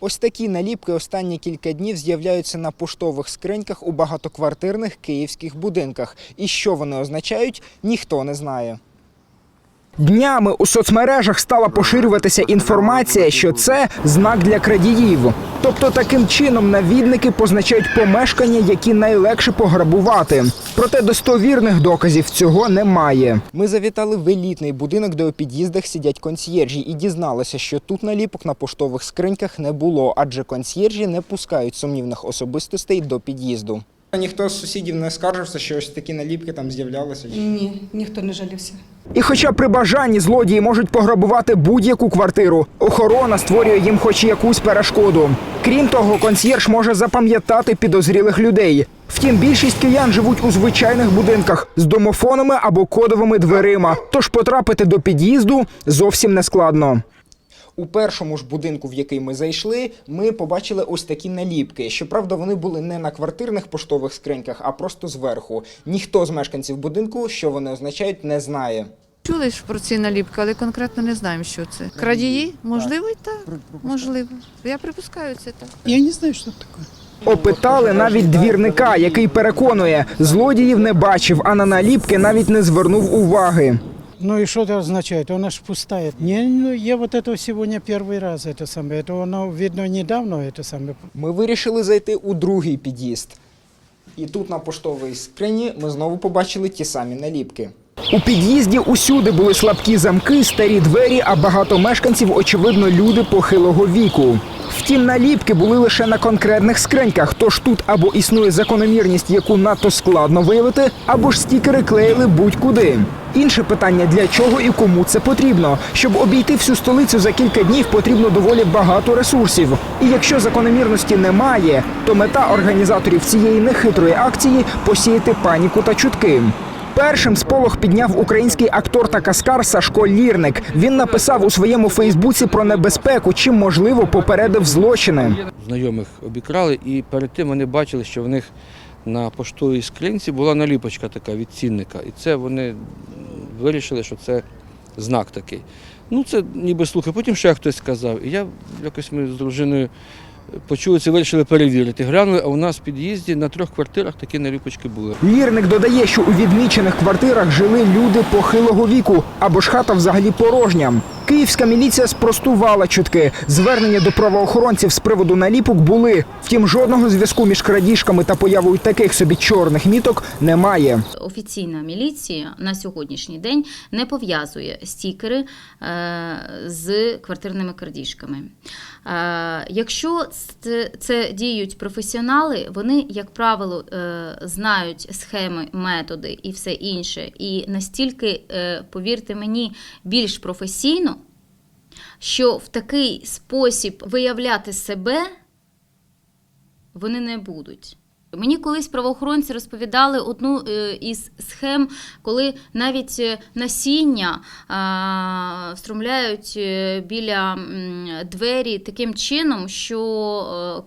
Ось такі наліпки останні кілька днів з'являються на поштових скриньках у багатоквартирних київських будинках. І що вони означають, ніхто не знає. Днями у соцмережах стала поширюватися інформація, що це знак для крадіїв. Тобто таким чином навідники позначають помешкання, які найлегше пограбувати. Проте достовірних доказів цього немає. Ми завітали в елітний будинок, де у під'їздах сидять консьєржі, і дізналися, що тут наліпок на поштових скриньках не було, адже консьєржі не пускають сумнівних особистостей до під'їзду. Ніхто з сусідів не скаржився, що ось такі наліпки там з'являлися. Ні, ніхто не жалівся. І хоча при бажанні злодії можуть пограбувати будь-яку квартиру, охорона створює їм хоч якусь перешкоду. Крім того, консьєрж може запам'ятати підозрілих людей. Втім, більшість киян живуть у звичайних будинках з домофонами або кодовими дверима, тож потрапити до під'їзду зовсім не складно. У першому ж будинку, в який ми зайшли, ми побачили ось такі наліпки. Щоправда, вони були не на квартирних поштових скриньках, а просто зверху. Ніхто з мешканців будинку, що вони означають, не знає. Чули ж про ці наліпки, але конкретно не знаємо, що це. Крадії? Можливо, і так. Можливо. Я припускаю це так. Я не знаю, что это такое. Опитали навіть двірника, який переконує, злодіїв не бачив, а на наліпки навіть не звернув уваги. Ну и что это означает? Она ж пустая. Не, ну, я вот это сегодня первый раз это самое. Это оно видно недавно это самое. Ми вирішили зайти у другий під'їзд. І тут на поштовій скрині ми знову побачили ті самі наліпки. У під'їзді усюди були слабкі замки, старі двері, а багато мешканців, очевидно, люди похилого віку. Втім, наліпки були лише на конкретних скриньках, тож тут або існує закономірність, яку надто складно виявити, або ж стікери клеїли будь-куди. Інше питання для чого і кому це потрібно. Щоб обійти всю столицю за кілька днів, потрібно доволі багато ресурсів. І якщо закономірності немає, то мета організаторів цієї нехитрої акції посіяти паніку та чутки. Першим сполох підняв український актор та каскар Сашко Лірник. Він написав у своєму Фейсбуці про небезпеку, чим можливо попередив злочини. знайомих обікрали, і перед тим вони бачили, що в них на поштовій скринці була наліпочка така від цінника. І це вони вирішили, що це знак такий. Ну, це ніби слухи. Потім ще хтось сказав. І я якось ми з дружиною почули це, вирішили перевірити. Глянули, а у нас в під'їзді на трьох квартирах такі наліпочки були. Вірник додає, що у відмічених квартирах жили люди похилого віку або ж хата взагалі порожня. Київська міліція спростувала чутки. Звернення до правоохоронців з приводу наліпок були. Втім, жодного зв'язку між крадіжками та появою таких собі чорних міток немає. Офіційна міліція на сьогоднішній день не пов'язує стікери е, з квартирними крадіжками. Е, Якщо це, діють професіонали, вони, як правило, е, знають схеми, методи і все інше, і настільки, повірте мені, більш професійно, що в такий спосіб виявляти себе вони не будуть. Мені колись правоохоронці розповідали одну е, із схем, коли навіть е, насіння встромляють е, біля двері таким чином, що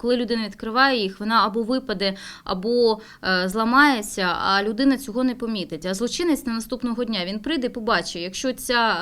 коли людина відкриває їх, вона або випаде, або зламається, а людина цього не помітить. А злочинець на наступного дня він прийде, побачить, якщо ця,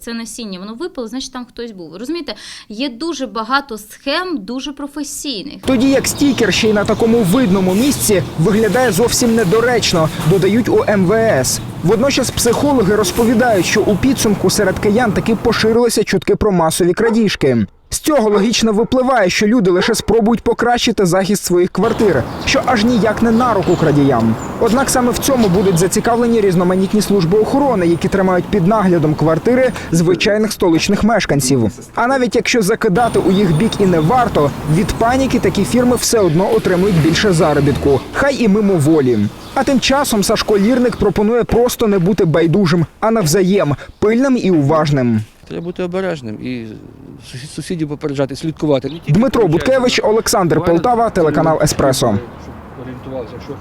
це насіння воно випало, значить там хтось був. Розумієте, є дуже багато схем, дуже професійних. Тоді як стікер ще й на такому видному місці виглядає зовсім недоречно, додають у МВС. Водночас психологи розповідають, що у підсумку серед киян таки поширилися чутки про масові крадіжки. З цього логічно випливає, що люди лише спробують покращити захист своїх квартир, що аж ніяк не на руку крадіям. Однак саме в цьому будуть зацікавлені різноманітні служби охорони, які тримають під наглядом квартири звичайних столичних мешканців. А навіть якщо закидати у їх бік і не варто, від паніки такі фірми все одно отримують більше заробітку, хай і мимоволі. А тим часом Сашко Лірник пропонує просто не бути байдужим, а навзаєм пильним і уважним. Треба бути обережним і сусід- сусідів попереджати, слідкувати. Дмитро Буткевич, Олександр Полтава, телеканал Еспресо. Орієнтувалися, якщо